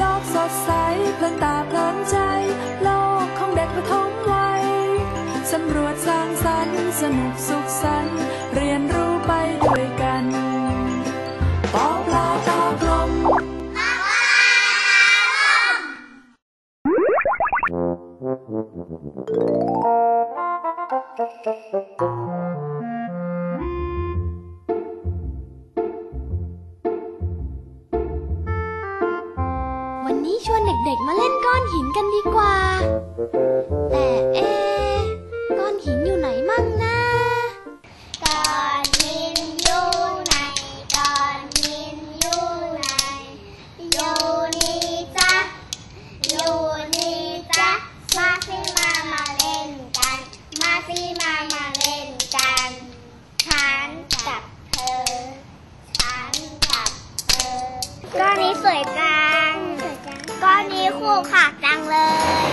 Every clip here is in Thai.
โลกสดใสเพลินตาเพลินใจ โลกของเด็กประถมวัยสำรวจสร้างสรรค์สนุกสุขสันต์เรียนรู้ไปด้วยกันปอปลาตากลมวัน นี้ชวนเด็กๆมาเล่นก้อนหินกันดีกว่า แต่เอะก้อนหินอยู่ไหนมั่งนะก้อนหินอยู่ไหนก้อนหินอยู่ไหนอยู่นี่จ้ะอยู่นี่จ้ะมาสิมามาเล่นกัน มาสิมามาเล่นกันฉันกับเธอฉันกับเธอก้อนนี้สวยจังก้ อนนี้คู่ขากจังเลย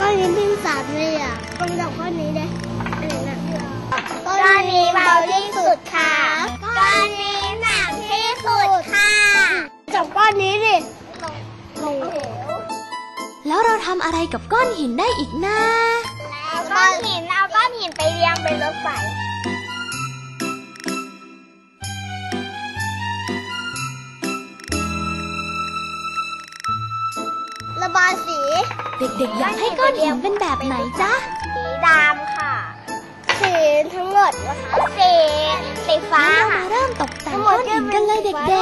ก้อนนี้พิมพ์สามเลยอะก้อนกับก้อนนี้เลยอะไรนะก้อนนี้เบาที่สุดค่ะก้อนนี้หนักที่สุดค่ะจับก้อนนี้ดิลงเหวแล้วเราทำอะไรกับก้อนหินได้อีกนะแล้วก้อนหินเอาก้อนหินไป ระบายสี เด็กๆอยากให้ก้อนหินเป็นแบบไหนจ๊ะ สีดำค่ะ สีทั้งหมดนะคะ สีสีฟ้างั้นเราค่ะมาเริ่มตกแต่งก้อนหินกันเลยเด็กๆ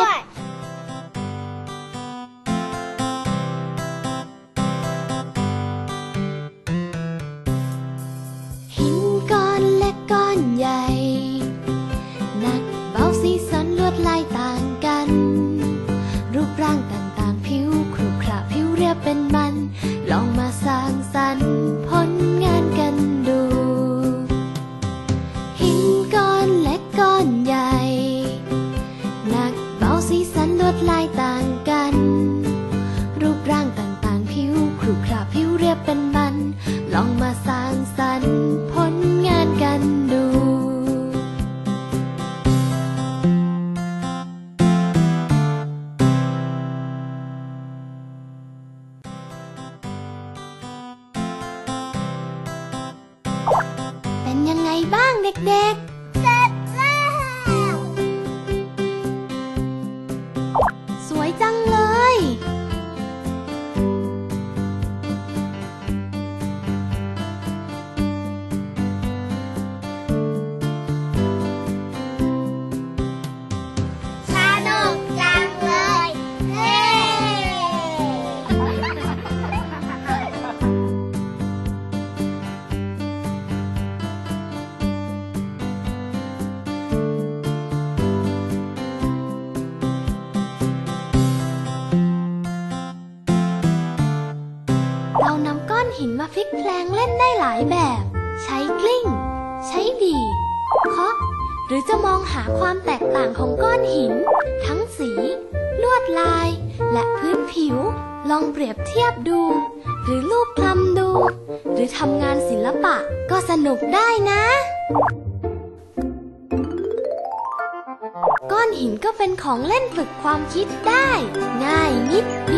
หินก้อนเล็กก้อนใหญ่หนักเบาสีสันลวดลาย เรียบเป็นมั ไง หินมาพลิกแพลงเล่นได้หลายแบบ ใช้กลิ้ง ใช้ดีดเคาะหรือจะมองหาความแตกต่างของก้อนหิน ทั้งสี ลวดลาย และพื้นผิว ลองเปรียบเทียบดู หรือรูปคลำดู หรือทำงานศิลปะก็สนุกได้นะ ก้อนหินก็เป็นของเล่นฝึกความคิดได้ ง่ายนิดเดียว